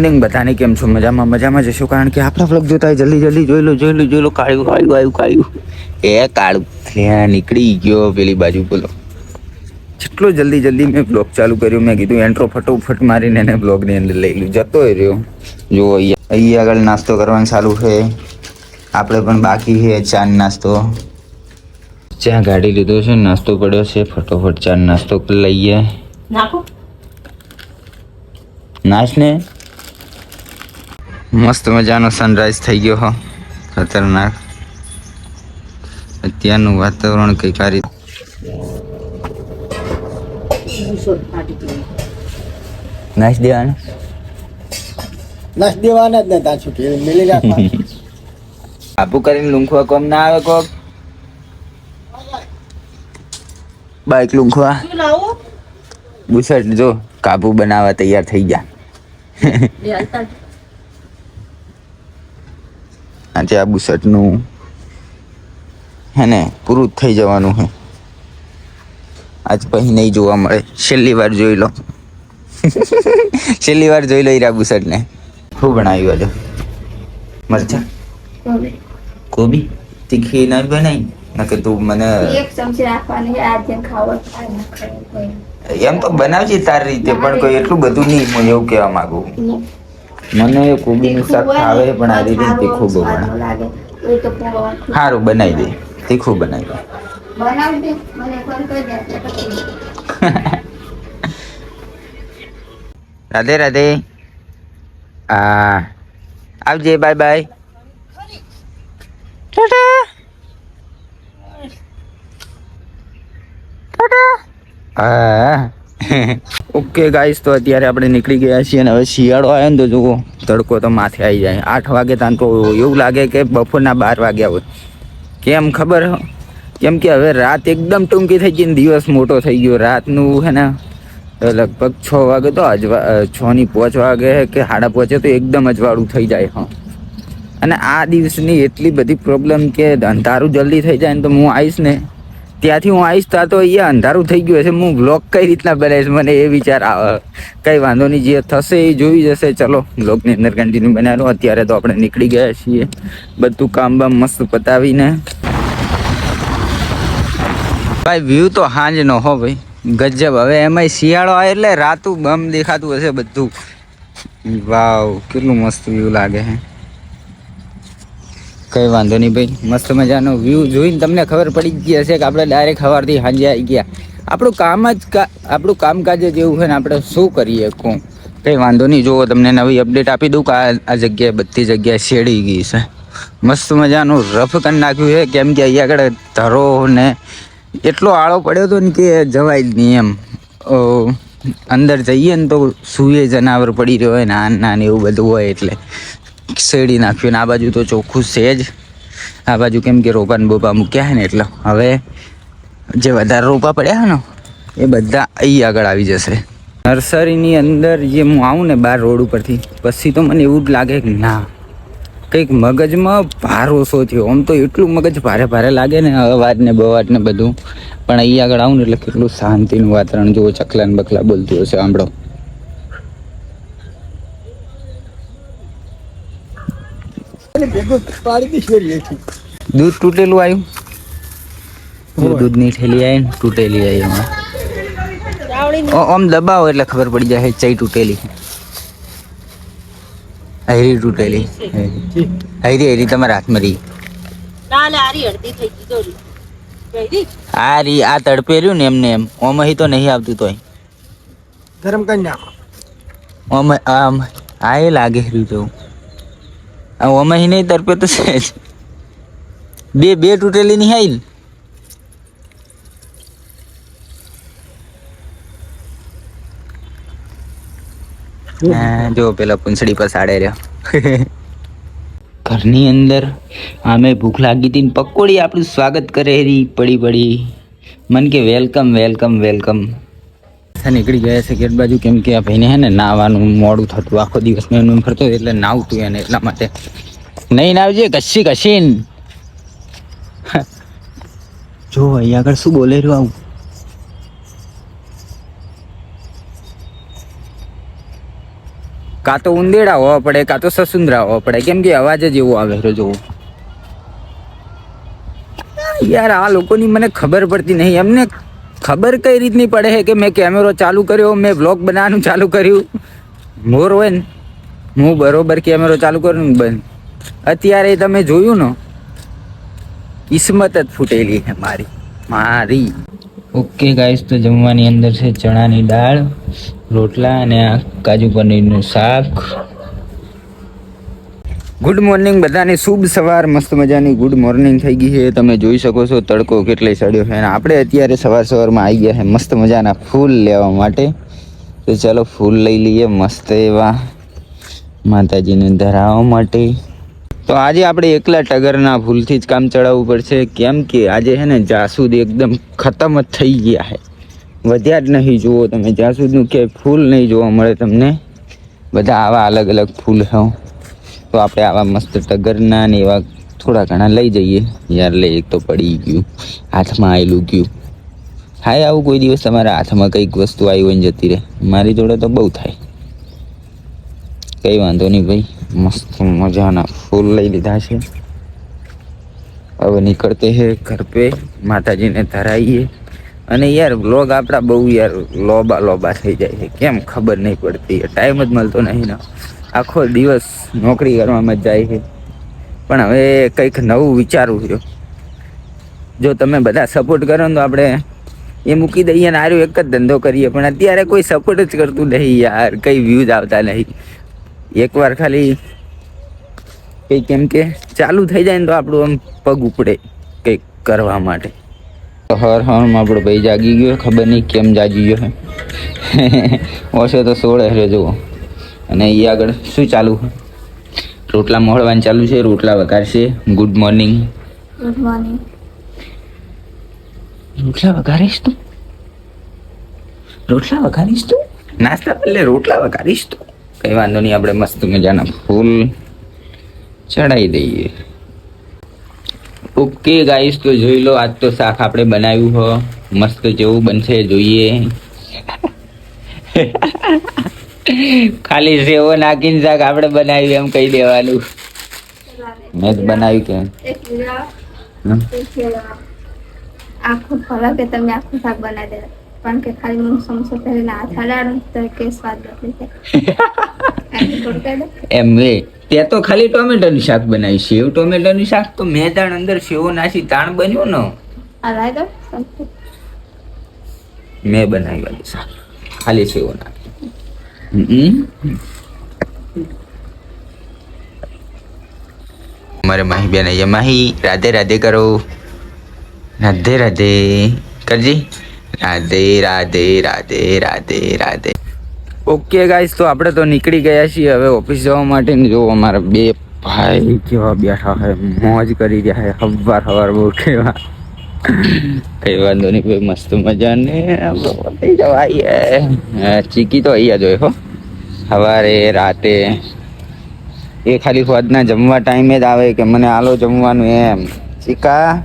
Morning બધાને કેમ છો? મજામાં મજામાં જશો કારણ કે આપણા વ્લોગ જોતા જલ્દી જલ્દી જોઈ લો જોઈ લો જોઈ લો કાળું કાળું આવ્યું કાળું. એ કાળું. ત્યાં નીકળી ગયો પેલી બાજુ બોલો. જેટલો જલ્દી જલ્દી મેં બ્લોગ ચાલુ કર્યો મેં કીધું એન્ટ્રો ફટોફટ મારીને એને બ્લોગની અંદર લઈ લું જતો રહ્યો. જો અહીંયા અહીંયા આગળ નાસ્તો કરવાનું ચાલુ છે. આપણે પણ બાકી છે ચા નાસ્તો. ચા ગાડી લીધો છે નાસ્તો પડ્યો છે. ફટોફટ ચા નાસ્તો લઈએ. નાખો. ને. મસ્ત મજાનો સનરાઈઝ થઈ ગયો હો ખતરનાક અત્યારનું વાતાવરણ કંઈક આ રીતે નાશ દેવાનો. નસ દેવાના જ ને ત્યાં છૂટી મેલી રાખવા આપુ કરીને લૂંખવા કોમ ના આવે કોક? બાઈક લૂંખવા. શું લાવું? બુસટ જો કાબુ બનાવવા તૈયાર થઈ ગયા. લે હાલતા આજે આ બુસટનું હે ને પૂરું થઈ જવાનું છે. આજ પછી નહીં જોવા મળે. છેલ્લી વાર જોઈ લો. છેલ્લી વાર જોઈ લો ઈરા બુસટને. શું બનાવ્યું આજે? મરચા? કોબી. તીખી ના બનાવી? નકે તું મને એક ચમચી રાખવાની ખાવો. એમ તો બનાવજે તારી રીતે પણ કોઈ એટલું બધું નહીં હું એવું કહેવા માંગુ. મને કોબીનું શાક ને, પણ આ રીતે તીખું બહુ પણ સારું બનાવી દે. તીખું બનાવી દે. રાધે રાધે. આ આવજે બાય બાય. ટાટા. ટાટા. હા ઓકે ગાઈસ તો અત્યારે આપણે નીકળી ગયા છીએ અને હવે શિયાળો આવ્યો ને તો જુઓ, તડકો તો માથે આવી જાય. આઠ વાગે ત્યાં તો એવું લાગે કે બપોરના બાર વાગ્યા હોય. કેમ ખબર? કેમ કે હવે રાત એકદમ ટૂંકી થઈ ગઈ ને દિવસ મોટો થઈ ગયો. રાતનું હે ને, લગભગ છ વાગે તો અજવા છની પાંચ વાગે કે સાડા પાંચે તો એકદમ અજવાળું થઈ જાય, હા. અને આ દિવસની એટલી બધી પ્રોબ્લેમ કે અંધારું જલ્દી થઈ જાય ને તો હું આવીશ ને. ત્યાંથી હું આવીશ ત્યાં તો અહીંયા અંધારું થઈ ગયું હશે. હું બ્લોગ કઈ રીતના બનાવીશ? મને એ વિચાર આવે કંઈ વાંધો નહીં. જે થશે એ જોઈ જશે. ચલો બ્લોગની અંદર કન્ટિન્યુ બનાવ્યો અત્યારે તો આપણે નીકળી ગયા છીએ. બધું કામ બામ મસ્ત પતાવીને. ભાઈ વ્યૂ તો હાંજ નો હો ભાઈ. ગજબ. હવે એમાંય શિયાળો આવે એટલે રાતું બમ દેખાતું હશે બધું. વાવ, કેટલું મસ્ત વ્યૂ લાગે છે કઈ વાંધો નહીં ભાઈ. મસ્ત મજાનો વ્યૂ જોઈને તમને ખબર પડી ગઈ હશે કે આપણે ડાયરેક્ટ સવારથી સાંજે આવી ગયા. આપણું કામ જ આપણું કામકાજ જ એવું છે ને આપણે શું કરીએ કોણ કંઈ વાંધો નહીં જુઓ તમને નવી અપડેટ આપી દઉં કે આ જગ્યાએ બધી જગ્યાએ શેડી ગઈ છે. મસ્ત મજાનું રફ કરી નાખ્યું છે, કેમ કે અહીંયા આગળ ધરો ને એટલો આળો પડ્યો હતો ને કે જવાય જ નહીં એમ. અંદર જઈએ ને તો સૂએ જનાવર પડી રહ્યો હોય ને નાન એવું બધું હોય એટલે. શેડી નાખ્યું ને આ બાજુ તો ચોખ્ખું છે જ. આ બાજુ કેમ કે રોપા ને બોપા મૂક્યા છે ને એટલે હવે જે વધારે રોપા પડ્યા છે ને, એ બધા અહીં આગળ આવી જશે. નર્સરીની અંદર જે હું આવું ને બહાર રોડ ઉપરથી, પછી તો મને એવું જ લાગે કે ના, કંઈક મગજમાં ભાર ઓછો થયો આમ તો એટલું મગજ ભારે ભારે લાગે ને અવાજ ને બવાજ ને બધું. પણ અહીં આગળ આવું ને એટલે કેટલું શાંતિનું વાતાવરણ. જુઓ ચકલા ને બકલા બોલતું હશે સાંભળો. અને ભેગું પાડી દી શેરી દૂધ તૂટેલું આવ્યું? દૂધની થેલી આવી ને તૂટેલી આવી એમાં. આમ દબાવો એટલે ખબર પડી જાય ચઈ તૂટેલી. હૈરી તૂટેલી. હૈરી. હૈરી હૈરી તમારા હાથમાં રહી. ડાલે આરી અડધી થઈ ગઈ દોરી ગઈ આ રી આ તડપે રહ્યું ને એમને એમ. ઓમ અહીં તો નહીં આવતું તોય. ગરમ કરી નાખો. ઓમ આમ આ એ લાગે રહ્યું તો આ ઓમ અહીં નહીં તડપે તો છે જ. બે બે તૂટેલી ની હાઈ જો પેલા પૂંછડી પર સાડે રહ્યો. ઘરની અંદર આમે ભૂખ લાગી હતી પકોડી આપણું સ્વાગત કરે પડી પડી. મન કે વેલકમ વેલકમ વેલકમ નીકળી ગયા છે ગેટ બાજુ. કેમ કે આ ભાઈને હે ને નાવાનું મોડું થતું. આખો દિવસ મેં ફરતો એટલે નાવતું એને એટલા માટે. નહીં નાવજે, કશી કશીન. જો અહીં આગળ શું બોલે રહ્યું આવું? કાં તો ઉંદેડા હોવા પડે, કાં તો સસુંદરા હોવા પડે. કેમ કે અવાજ જ એવો આવે રહ્યો, જોવો. યાર, આ લોકોની મને ખબર પડતી નહીં. એમને ખબર કઈ રીતની પડે છે કે મેં કેમેરો ચાલુ કર્યો, મેં વ્લોગ બનાવવાનું ચાલુ કર્યું? મોર હોય ને, હું બરોબર કેમેરો ચાલુ કરું બંધ. અત્યારે તમે જોયું ને, કિસ્મત જ ફૂટેલી છે મારી મારી. ઓકે ગાઈસ તો જમવાની અંદર છે ચણાની દાળ, રોટલા અને આ કાજુ પનીરનું શાક. ગુડ મોર્નિંગ બધાને શુભ સવાર. મસ્ત મજાની ગુડ મોર્નિંગ થઈ ગઈ છે. તમે જોઈ શકો છો તડકો કેટલો સડ્યો છે. અને આપણે અત્યારે સવાર સવારમાં આવી ગયા છે મસ્ત મજાના ફૂલ લેવા માટે. તો ચાલો ફૂલ લઈ લઈએ મસ્ત એવા માતાજીને ધરાવવા માટે. તો આજે આપણે એકલા ટગરના ફૂલથી જ કામ ચડાવવું પડશે. કેમ કે આજે છે ને જાસૂદ એકદમ ખતમ જ થઈ ગયા છે. વધ્યા જ નહીં. જુઓ તમે, જાસૂદનું ક્યાંય ફૂલ નહીં જોવા મળે તમને. બધા આવા અલગ અલગ ફૂલ છે તો આપણે આવા મસ્ત ટગરના ને એવા થોડા ઘણા લઈ જઈએ. યાર લે, એક તો પડી ગયું. હાથમાં આવેલું ગયું. થાય આવું કોઈ દિવસ તમારા હાથમાં કંઈક વસ્તુ આવી હોય ને જતી રહે. મારી જોડે તો બહુ થાય. કંઈ વાંધો નહીં ભાઈ. મસ્ત મજાના ફૂલ લઈ લીધા છે. હવે નીકળતે હે ઘર પે. માતાજીને ધરાઈએ. અને યાર, વ્લોગ આપણા બહુ યાર લોબા લોબા થઈ જાય છે. કેમ ખબર નહીં પડતી. ટાઈમ જ મળતો નહીં ને. આખો દિવસ નોકરી કરવામાં જાય છે. પણ હવે કંઈક નવું વિચારવું છે. જો તમે બધા સપોર્ટ કરો ને તો આપણે એ મૂકી દઈએ ને આર્યું એક જ ધંધો કરીએ. પણ અત્યારે કોઈ સપોર્ટ જ કરતું નહીં યાર. કંઈ વ્યૂઝ આવતા નહીં. એકવાર ખાલી કંઈ કેમ કે ચાલુ થઈ જાય ને તો આપણું આમ પગ ઉપડે કંઈક કરવા માટે. હર હરમાં આપણો ભાઈ જાગી ગયો ખબર નહીં કેમ જાગી ગયો ઓછો તો સોળે રહ્યો જુઓ. અને એ આગળ શું ચાલુ છે? રોટલા મોળવાનું ચાલુ છે રોટલા વઘારશે. ગુડ મોર્નિંગ ગુડ મોર્નિંગ રોટલા વઘારીશ તું? રોટલા વઘારીશ તું? નાસ્તા પહેલે રોટલા વઘારીશ તું? કઈ વાંધો નહીં આપણે મસ્ત મજાના ફૂલ ચડાવી દઈએ. ઓકે ગાઈસ તો જોઈ લો આજ તો શાક આપણે બનાવ્યું હો. મસ્ત જેવું બનશે જોઈએ. ખાલી સેવો નાખીને શાક આપણે બનાવ્યું એમ કહી દેવાનું. મેં જ બનાવ્યું કે. આખું કે તમે આખું શાક બનાવી દે પણ કે ખાલી હું સમોસો પહેરીને હાથ હલાડું તો કે સ્વાદ બદલી જાય. આટલું થોડું કહી દો એમ વે. તે તો ખાલી ટોમેટોનું શાક બનાવી સેવ ટોમેટોનું શાક તો મેં તાણ અંદર સેવો નાસી તાણ બન્યું ને. મેં બનાવ્યું શાક. ખાલી સેવો નાખી. મારે માહી બેન અહીંયા. માહી, રાધે રાધે કરો. રાધે રાધે. કરજી. રાધે રાધે રાધે રાધે રાધે. ઓકે ગાઈસ તો આપણે તો નીકળી ગયા છીએ હવે ઓફિસ જવા માટે. જો અમારા બે ભાઈ કેવા બેઠા હોય, મોજ કરી રહ્યા છે હવાર હવાર બહુ કેવા કઈ વાંધો નહીં, ભાઈ, મસ્ત મજાને. ને ચીકી તો અહીંયા જોઈ, હો. સવારે, રાતે. એ ખાલી હોદના જમવા ટાઈમે જ આવે કે મને આલો જમવાનું એમ. ચીકા.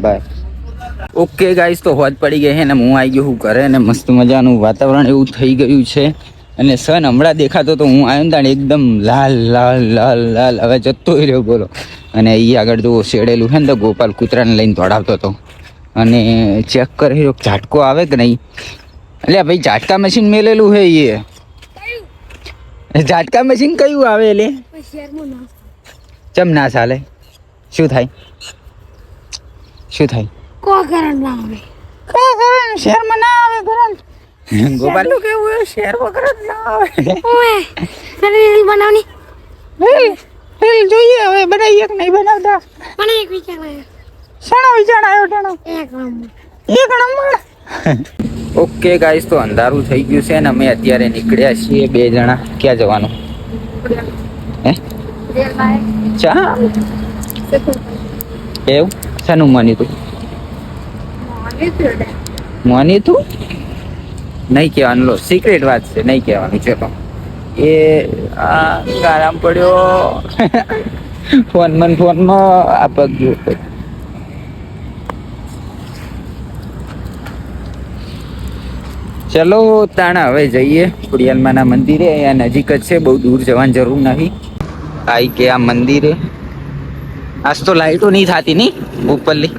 બાય ઓકે ગાઈસ તો હોજ પડી ગઈ છે ને, હું આવી ગયો હું ઘરે ને મસ્ત મજાનું વાતાવરણ એવું થઈ ગયું છે. અને સન હમણાં દેખાતો તો હું આવ્યો ને એકદમ લાલ લાલ લાલ લાલ. હવે જતો રહ્યો, બોલો. અને એ આગળ જો શેડેલું છે ને તો ગોપાલ કૂતરાને લઈને દોડાવતો હતો. અને ચેક કરી ઝાટકો આવે કે નહીં? એટલે ભાઈ ઝાટકા મશીન મેલેલું છે એ ઝાટકા મશીન કયું આવે એટલે ચમ ના ચાલે? શું થાય? શું થાય? શહેરમાં ના આવે. કરંટ ગોપાલનું કેવું હોય? શહેરમાં કરંટ ના આવે. બનાવની? રીલ? રીલ જોઈએ હવે બનાવીએ કે નહીં બનાવતા? મને એક વિચાર આવ્યો. શાણો વિચાર આવ્યો ટાણો એક નંબર એક નંબર ઓકે ગાઈસ તો અંધારું થઈ ગયું છે ને અમે અત્યારે નીકળ્યા છીએ બે જણા. ક્યાં જવાનું? હે? ચા? એવું? શાનું મની તું મની તું નહીં કહેવાનું. લો સિક્રેટ વાત છે નહીં કહેવાનું ચલો. એ આ આરામ પડ્યો ફોન મન ફોનમાં આ પગ ગયો ચલો તાણા, હવે જઈએ ખોડિયાલમાના મંદિરે. અહીંયા નજીક જ છે, બહુ દૂર જવાની જરૂર નથી આઈ કે આ મંદિરે. આજ તો લાઈટો નહીં થતી નહીં, ઉપરલી.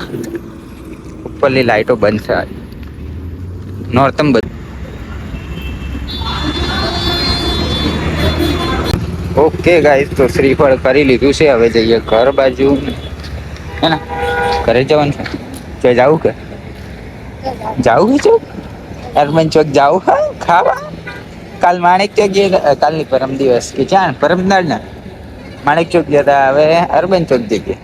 ઉપરલી લાઈટો બંધ આજ. નોર્તમ બંધ ઓકે ગાઈસ તો શ્રીફળ કરી લીધું છે. હવે જઈએ ઘર બાજુ. હે ને? ઘરે જવાનું છે? તો જાવું કે? જાવું કે છો અરમન ચોક જાવું હા, ખાવા. કાલ માણેક ચોક જઈએ કાલની પરમ દિવસ. કે જાણ પરમ દાડ ના માણેક ચોક જતા હવે અરબન ચોક જઈએ.